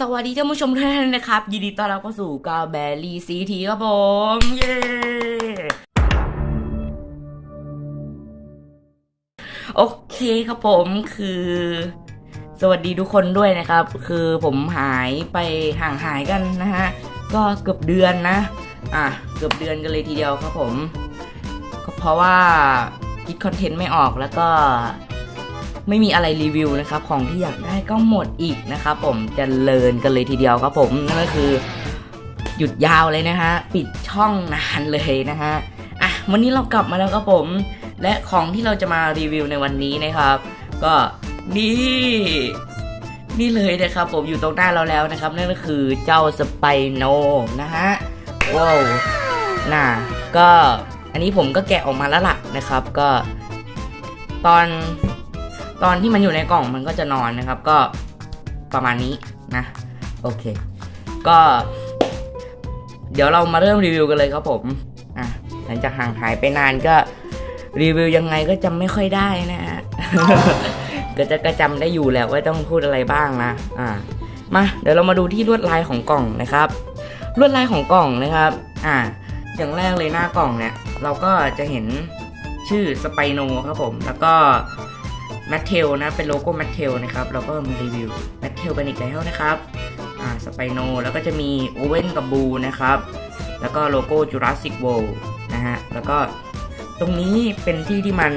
สวัสดีท่านผู้ชมทุกท่านนะครับ ยินดีต้อนรับเข้าสู่กาแบรี่ซีทีครับผม เย้โอเคครับผมคือ สวัสดีทุกคนด้วยนะครับ คือผมหายไปห่างหายกันนะฮะ ก็เกือบเดือนนะ อะ เกือบเดือนกันเลยทีเดียวครับผม ก็เพราะว่าคิดคอนเทนต์ไม่ออกแล้วก็ ไม่มีอะไรรีวิวนะครับของที่อยากได้ก็หมดอีกนะครับผมจะเลินกันเลยทีเดียวครับผมนั่นก็คือหยุดยาวเลยนะฮะปิดช่องนานเลยนะฮะอะวันนี้เรากลับมาแล้วครับผม และของที่เราจะมารีวิวในวันนี้นะครับ ก็นี่นี่เลยนะครับผมอยู่ตรงหน้าเราแล้วนะครับ นั่นก็คือเจ้าสไปโนนะฮะว้าวน่ะก็อันนี้ผมก็แกะออกมาแล้วล่ะนะครับ ก็ตอน ตอนที่มันอยู่ในกล่องมันก็จะนอนนะครับ ก็ประมาณนี้นะ โอเค ก็ เดี๋ยวเรามาเริ่มรีวิวกันเลยครับผมอะหลังจากห่างหายไปนานก็รีวิวยังไงก็จำไม่ค่อยได้นะฮะก็จะก็จำได้อยู่แหละว่าต้องพูดอะไรบ้างนะอ่ามาเดี๋ยวเรามาดูที่ลวดลายของกล่องนะครับ ลวดลายของกล่องนะครับ อ่า อย่างแรกเลยหน้ากล่องเนี่ย เราก็จะเห็นชื่อสไปโนครับผม แล้วก็ แมทเทลนะ เป็นโลโก้แมทเทลนะครับ เราก็มารีวิวแมทเทลกันอีกแล้วนะครับ อ่า สไปโน แล้วก็จะมีโอเว่นกับบูนะครับ แล้วก็โลโก้จูราสสิกโวนะฮะ แล้วก็ตรงนี้เป็นที่ที่มัน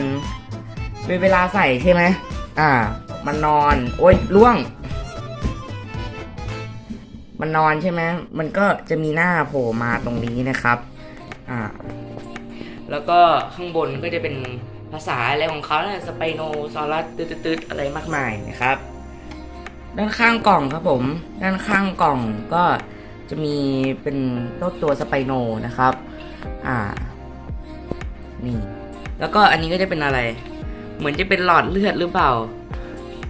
เวลาใส่ใช่ไหม อ่า มันนอน โอ้ยล่วง มันนอนใช่ไหม มันก็จะมีหน้าโผล่มาตรงนี้นะครับ อ่า แล้วก็ข้างบนก็จะเป็น ภาษาอะไรของเขาเนี่ยสไปโนซอรัสตืดๆอะไรมากมายนะครับ ด้านข้างกล่องครับผม ด้านข้างกล่องก็จะมีเป็นตัวตัวสไปโนนะครับ อ่า นี่ แล้วก็อันนี้ก็จะเป็นอะไร เหมือนจะเป็นหลอดเลือดหรือเปล่า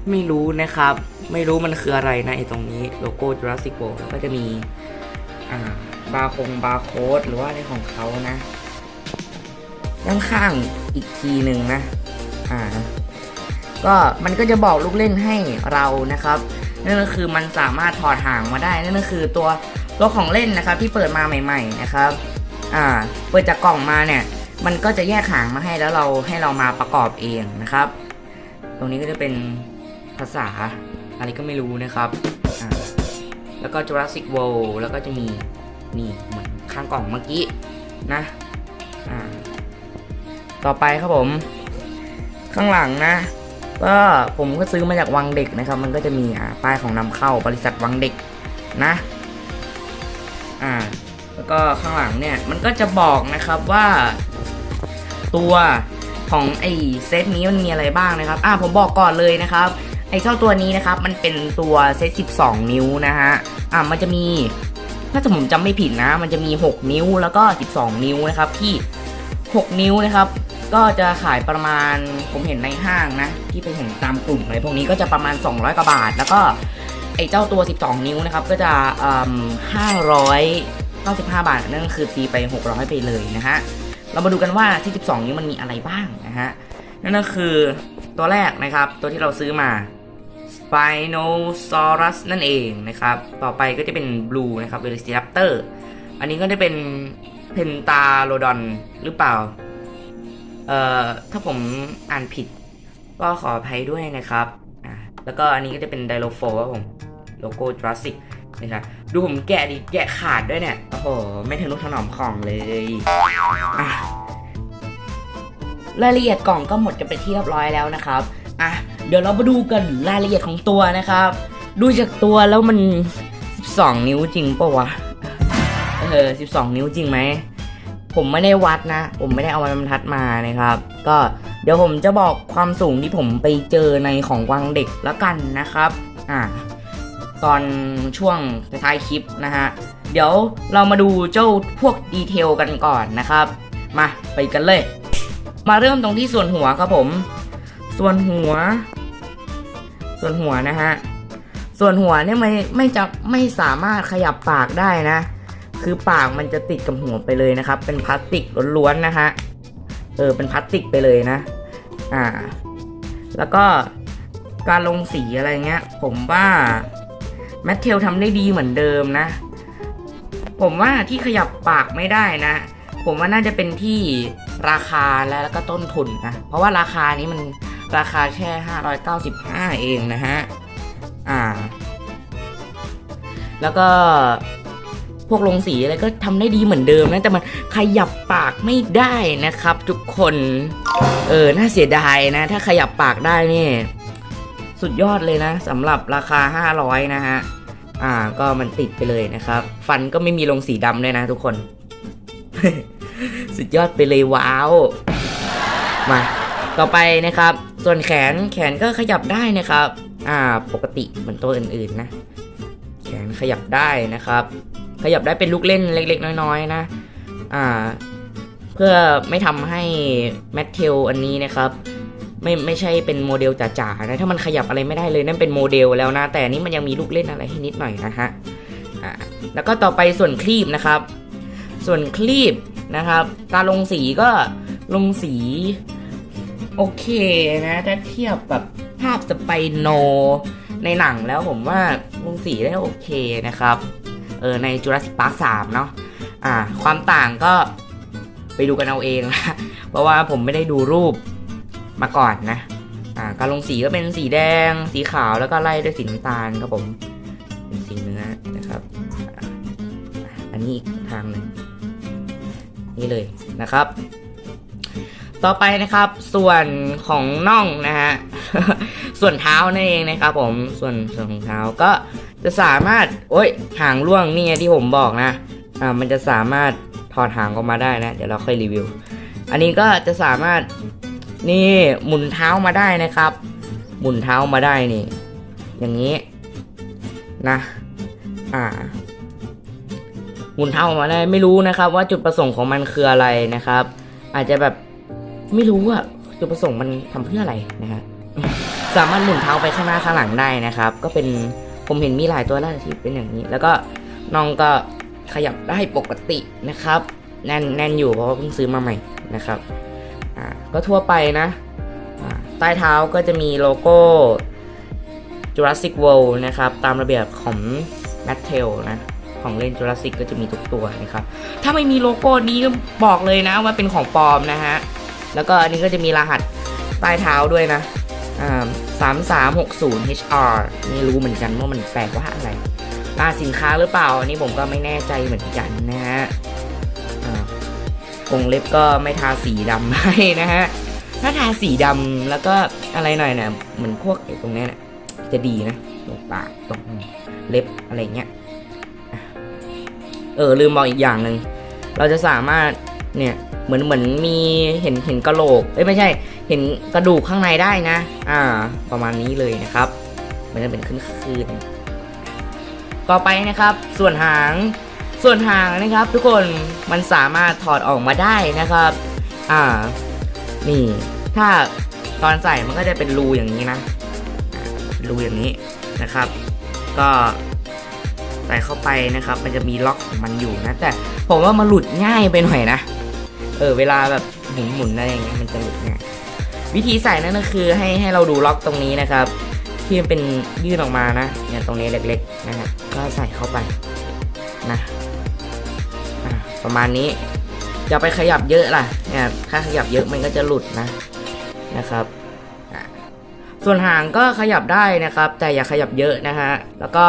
ไม่รู้นะครับ ไม่รู้มันคืออะไรนะไอ้ตรงนี้โลโก้ Jurassic World แล้วก็จะมี อ่า บาร์คงบาร์โค้ดหรือว่าอะไรของเขานะ ด้านข้าง อีกทีหนึ่งนะอ่าก็มันก็จะบอกลูกเล่นให้เรานะครับนั่นก็คือมันสามารถถอดหางมาได้ นั่นก็คือตัวตัวของเล่นนะครับ ที่เปิดมาใหม่ ๆ นะครับอ่าเปิดจากกล่องมาเนี่ยมันก็จะแยกหางมาให้แล้วเราให้เรามาประกอบเองนะครับ ตรงนี้ก็จะเป็นภาษาอะไรก็ไม่รู้นะครับอ่าแล้วก็ Jurassic World แล้วก็จะมีนี่เหมือนข้างกล่องเมื่อกี้นะอ่า ต่อไปครับผม ข้างหลังนะก็ผมก็ซื้อมาจากวังเด็กนะครับ มันก็จะมีอ่าป้ายของนำเข้าบริษัทวังเด็กนะอ่าแล้วก็ข้างหลังเนี่ยมันก็จะบอกนะครับว่า ตัวของไอ้เซตนี้มันมีอะไรบ้างนะครับอ่าผมบอกก่อนเลยนะครับไอ้เจ้าตัวนี้นะครับ มันเป็นตัวเซต 12 นิ้วนะฮะอ่ามันจะมีถ้าจะผมจำไม่ผิดนะ มันจะมี 6 นิ้วแล้วก็ 12 นิ้วนะครับที่ 6 นิ้วนะครับ ก็จะขายประมาณผมเห็นในห้างนะ ที่ไปเห็นตามกลุ่มอะไรพวกนี้ก็จะประมาณ 200 กว่าบาท แล้วก็ไอ้เจ้าตัว 12 นิ้วนะครับ ก็จะห้าร้อยเก้าสิบห้าบาทนั่นก็คือตีไป 600 ไปเลยนะฮะ เรามาดูกันว่าที่ 12 นิ้วมันมีอะไรบ้างนะฮะ นั่นก็คือตัวแรกนะครับ ตัวที่เราซื้อมา Spinosaurus นั่นเองนะครับ ต่อไปก็จะเป็น Blue นะครับ Velociraptor อันนี้ก็จะเป็น Pentalodon หรือเปล่า เอ่อถ้าผมอ่านผิดก็ขออภัยด้วยนะครับอ่าแล้วก็อันนี้ก็จะเป็นไดโลโฟครับผมโลโก้ Jurassic นะครับดูผมแกะดิแกะขาดด้วยเนี่ย โอ้โห ไม่ทะนุถนอมของเลยอะรายละเอียดกล่องก็หมดกันไปที่เรียบร้อยแล้วนะครับอะเดี๋ยวเรามาดูกันรายละเอียดของตัวนะครับ ดูจากตัวแล้วมัน 12 นิ้วจริงปะวะ เออ 12 นิ้วจริงไหม ผมไม่ได้วัดนะ ผมไม่ได้เอาไม้บรรทัดมานะครับ ก็เดี๋ยวผมจะบอกความสูงที่ผมไปเจอในของวังเด็กแล้วกันนะครับอ่าตอนช่วงท้ายคลิปนะฮะเดี๋ยวเรามาดูเจ้าพวกดีเทลกันก่อนนะครับ มาไปกันเลย มาเริ่มตรงที่ส่วนหัวครับผม ส่วนหัว ส่วนหัวนะฮะส่วนหัวเนี่ยไม่ไม่จะไม่สามารถขยับปากได้นะ คือปากมันจะติดกับหัวไปเลยนะครับ เป็นพลาสติกล้วนๆนะฮะ เออ เป็นพลาสติกไปเลยนะ อ่า แล้วก็การลงสีอะไรเงี้ย ผมว่าแมทเทลทำได้ดีเหมือนเดิมนะ ผมว่าที่ขยับปากไม่ได้นะ ผมว่าน่าจะเป็นที่ราคาและแล้วก็ต้นทุนนะ เพราะว่าราคานี้มันราคาแค่ 595 เองนะฮะ อ่า แล้วก็ พวกลงสีอะไรก็ทำได้ดีเหมือนเดิมนะแต่มันขยับปากไม่ได้นะครับ ทุกคน เออน่าเสียดายนะ ถ้าขยับปากได้นี่ สุดยอดเลยนะสำหรับราคา 500 นะฮะอ่าก็มันติดไปเลยนะครับ ฟันก็ไม่มีลงสีดำด้วยนะทุกคน สุดยอดไปเลยว้าว มาต่อไปนะครับ ส่วนแขนแขนก็ขยับได้นะครับ อ่าปกติเหมือนตัวอื่นๆนะ แขนขยับได้นะครับ ขยับได้เป็นลูกเล่นเล็ก ๆ น้อยๆนะอ่าเพื่อไม่ทำให้แมทเทลอันนี้นะครับไม่ไม่ใช่เป็นโมเดลจ๋าๆนะถ้ามันขยับอะไรไม่ได้เลยนั่นเป็นโมเดลแล้วนะ แต่นี้มันยังมีลูกเล่นอะไรให้นิดหน่อยนะฮะอ่าแล้วก็ต่อไปส่วนคลีปนะครับ ส่วนคลีปนะครับ การลงสีก็ลงสี โอเคนะถ้าเทียบแบบภาพสไปโนในหนังแล้วผมว่าลงสีได้โอเคนะครับ เออใน Jurassic Park 3 เนาะอ่า ความต่างก็ไปดูกันเอาเองนะ เพราะว่าผมไม่ได้ดูรูปมาก่อนนะ อ่า การลงสีก็เป็นสีแดง สีขาวแล้วก็ไล่ด้วยสีน้ำตาลครับผม เป็นสีเนื้อนะครับอ,อันนี้อีกทางหนึ่งนี่เลยนะครับ ต่อไปนะครับ ส่วนของน่องนะฮะ ส่วนเท้านั่นเองนะครับผม ส่วนส่วนของเท้าก็ จะสามารถโอ้ยหางร่วงนี่ไงที่ผมบอกนะอ่ามันจะสามารถถอดหางออกมาได้นะ เดี๋ยวเราค่อยรีวิว อันนี้ก็จะสามารถนี่หมุนเท้ามาได้นะครับ หมุนเท้ามาได้นี่ อย่างนี้นะ อ่า หมุนเท้าออกมาได้ไม่รู้นะครับ ว่าจุดประสงค์ของมันคืออะไรนะครับ อาจจะแบบไม่รู้อะจุดประสงค์มันทำเพื่ออะไรนะฮะสามารถหมุนเท้าไปข้างหน้าข้างหลังได้นะครับ ก็เป็น ผมเห็นมีหลายตัวแล้วที่เป็นอย่างนี้ แล้วก็น้องก็ขยับได้ปกตินะครับ แน่นแน่นอยู่เพราะว่าเพิ่งซื้อมาใหม่นะครับอ่าก็ทั่วไปนะอ่าใต้เท้าก็จะมีโลโก้ Jurassic World นะครับ ตามระเบียบของ m a t t e l นะ ของเล่น Jurassic ก็จะมีทุกตัวนะครับ ถ้าไม่มีโลโก้นี้ก็บอกเลยนะว่าเป็นของปลอมนะฮะ แล้วก็อันนี้ก็จะมีรหัสใต้เท้าด้วยนะอ่า สามสามหกศูนย์ HR ไม่รู้เหมือนกันว่ามันแปลว่าอะไรรหัสสินค้าหรือเปล่า อันนี้ผมก็ไม่แน่ใจเหมือนกันนะฮะอ่ากงเล็บก็ไม่ทาสีดำให้นะฮะ ถ้าทาสีดำแล้วก็อะไรหน่อยเนี่ยเหมือนพวกไอ้ตรงนี้เนี่ยจะดีนะ ตรงปากตรงเล็บอะไรเงี้ย เออลืมบอกอีกอย่างหนึ่ง เราจะสามารถเนี่ย เหมือนเหมือนมีเห็นเห็นกระโหลกเอ้ยไม่ใช่ เห็นกระดูกข้างในได้นะ อ่า ประมาณนี้เลยนะครับมันจะเป็นขึ้นคืนต่อไปนะครับ ส่วนหาง ส่วนหางนะครับ ทุกคนมันสามารถถอดออกมาได้นะครับ อ่า นี่ ถ้าตอนใส่มันก็จะเป็นรูอย่างนี้นะรูอย่างนี้นะครับ ก็ใส่เข้าไปนะครับ มันจะมีล็อกของมันอยู่นะ แต่ผมว่ามันหลุดง่ายไปหน่อยนะ เออเวลาแบบหมุนหมุนอะไรอย่างเงี้ยมันจะหลุดง่ายวิธีใส่นั่นก็คือให้ให้เราดูล็อกตรงนี้นะครับ ที่มันเป็นยื่นออกมานะเนี่ยตรงนี้เล็กๆนะฮะก็ใส่เข้าไปนะประมาณนี้อย่าไปขยับเยอะล่ะเนี่ยถ้าขยับเยอะมันก็จะหลุดนะนะครับส่วนหางก็ขยับได้นะครับ แต่อย่าขยับเยอะนะฮะแล้วก็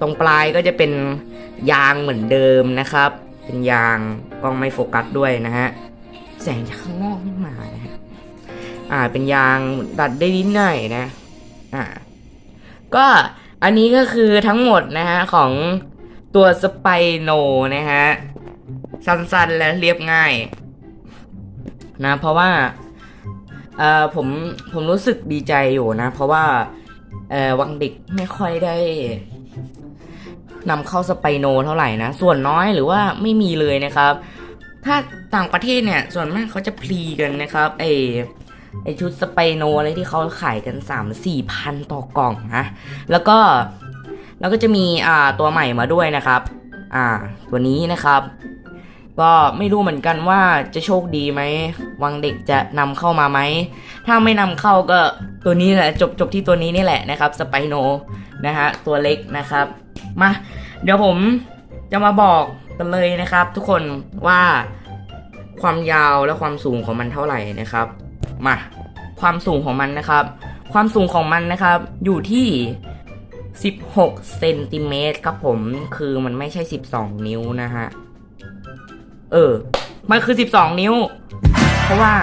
ตรงปลายก็จะเป็นยางเหมือนเดิมนะครับ เป็นยางกล้องไม่โฟกัสด้วยนะฮะ แสงจากข้างนอกนี่มานะฮะอ่าเป็นยางดัดได้นิดหน่อยนะ อ่า ก็อันนี้ก็คือทั้งหมดนะฮะ ของตัวสไปโนนะฮะ สั้นๆและเรียบง่าย นะ เพราะว่าเอ่อผมผมรู้สึกดีใจอยู่นะ เพราะว่าเอ่อวังเด็กไม่ค่อยได้ นำเข้าสไปโนเท่าไหร่นะ ส่วนน้อยหรือว่าไม่มีเลยนะครับ ถ้าต่างประเทศเนี่ย ส่วนมากเขาจะพลีกันนะครับไอไอชุดสไปโนอะไรที่เขาขายกันสามสี่พันต่อกล่องนะ แล้วก็แล้วก็จะมีอ่าตัวใหม่มาด้วยนะครับ อ่า ตัวนี้นะครับ ก็ไม่รู้เหมือนกันว่าจะโชคดีไหมวังเด็กจะนำเข้ามาไหม ถ้าไม่นำเข้าก็ตัวนี้แหละจบจบที่ตัวนี้นี่แหละนะครับสไปโนนะฮะตัวเล็กนะครับ มา เดี๋ยวผมจะมาบอกกันเลยนะครับ ทุกคนว่าความยาวและความสูงของมันเท่าไหร่นะครับ มาความสูงของมันนะครับ ความสูงของมันนะครับ อยู่ที่ 16เซนติเมตรครับผมคือมันไม่ใช่ 12 นิ้วนะฮะ เออ มันคือ 12 นิ้ว เพราะว่า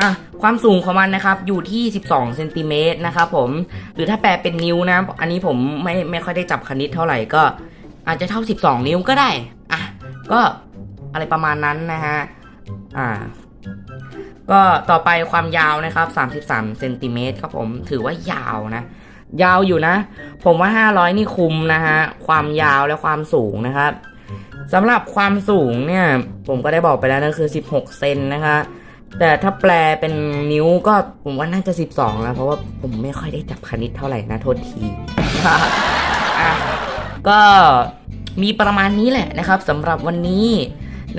อะความสูงของมันนะครับอยู่ที่ 12เซนติเมตรนะครับผมหรือถ้าแปลเป็นนิ้วนะ อันนี้ผมไม่ไม่ค่อยได้จับคณิตเท่าไหร่ก็ อาจจะเท่า 12 นิ้วก็ได้อะก็อะไรประมาณนั้นนะฮะอ่าก็ต่อไปความยาวนะครับ 33เซนติเมตรครับผมถือว่ายาวนะ ยาวอยู่นะ ผมว่า 500 นี่คุมนะฮะความยาวและความสูงนะครับสำหรับความสูงเนี่ย ผมก็ได้บอกไปแล้วนะคือ 16 เซนนะคะ แต่ถ้าแปลเป็นนิ้วก็ผมว่าน่าจะ 12 แล้ว เพราะว่าผมไม่ค่อยได้จับคณิตเท่าไหร่นะโทษทีก็มีประมาณนี้แหละนะครับสำหรับวันนี้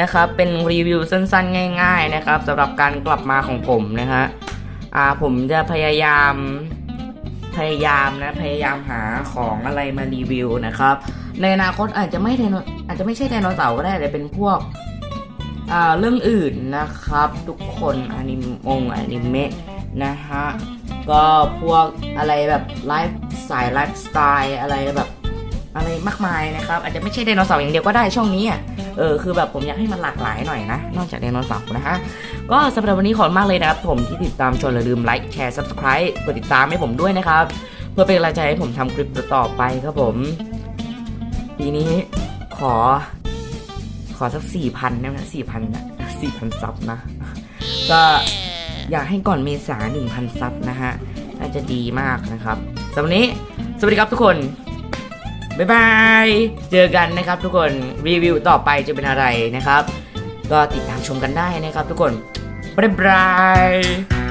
นะครับเป็นรีวิวสั้นๆ ง่าย ๆ นะครับสำหรับการกลับมาของผมนะฮะอ่าผมจะพยายามพยายามนะพยายามหาของอะไรมารีวิวนะครับ ในอนาคตอาจจะไม่ไดโนอาจจะไม่ใช่ไดโนเสาร์ก็ได้แต่เป็นพวก เรื่องอื่นนะครับ ทุกคนอนิมงอนิเมะนะฮะก็พวกอะไรแบบไลฟ์สายไลฟ์สไตล์อะไรแบบอะไรมากมายนะครับ อาจจะไม่ใช่ไดโนเสาร์อย่างเดียวก็ได้ช่องนี้อะเออคือแบบผมอยากให้มันหลากหลายหน่อยนะ นอกจากไดโนเสาร์นะฮะก็สำหรับวันนี้ขอบมากเลยนะครับ ผมที่ติดตามชมอย่าลืมไลค์แชร์ subscribe กดติดตามให้ผมด้วยนะครับ เพื่อเป็นกำลังใจให้ผมทำคลิปต่อไปครับผม ปีนี้ขอ อสักสี่พันได้ไหมสี่พันนะสี่พันซับนะ ก็อยากให้ก่อนเมษาหนึ่งพันซับนะฮะ น่าจะดีมากนะครับสำหรับวันนี้ สวัสดีครับทุกคน บ๊ายบาย เจอกันนะครับทุกคน รีวิวต่อไปจะเป็นอะไรนะครับ ก็ติดตามชมกันได้นะครับทุกคน บ๊ายบาย